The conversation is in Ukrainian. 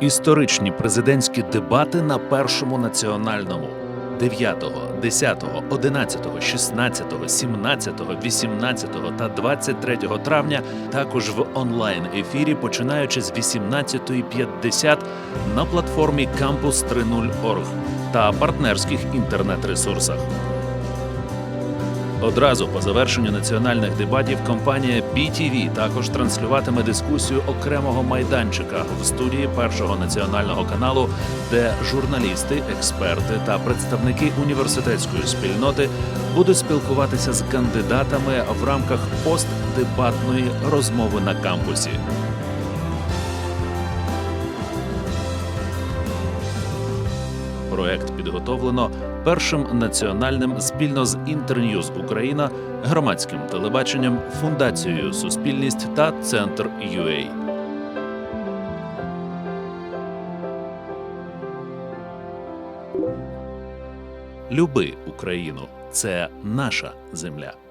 Історичні президентські дебати на першому національному 9, 10, 11, 16, 17, 18 та 23 травня також в онлайн ефірі, починаючи з 18.50 на платформі Campus 3.0.org та партнерських інтернет-ресурсах. Одразу по завершенню національних дебатів компанія BTV також транслюватиме дискусію окремого майданчика в студії першого національного каналу, де журналісти, експерти та представники університетської спільноти будуть спілкуватися з кандидатами в рамках постдебатної розмови на кампусі. Проект підготовлено першим національним спільно з Інтерньюз Україна, громадським телебаченням, фундацією Суспільність та Центр UA. Люби Україну. Це наша земля.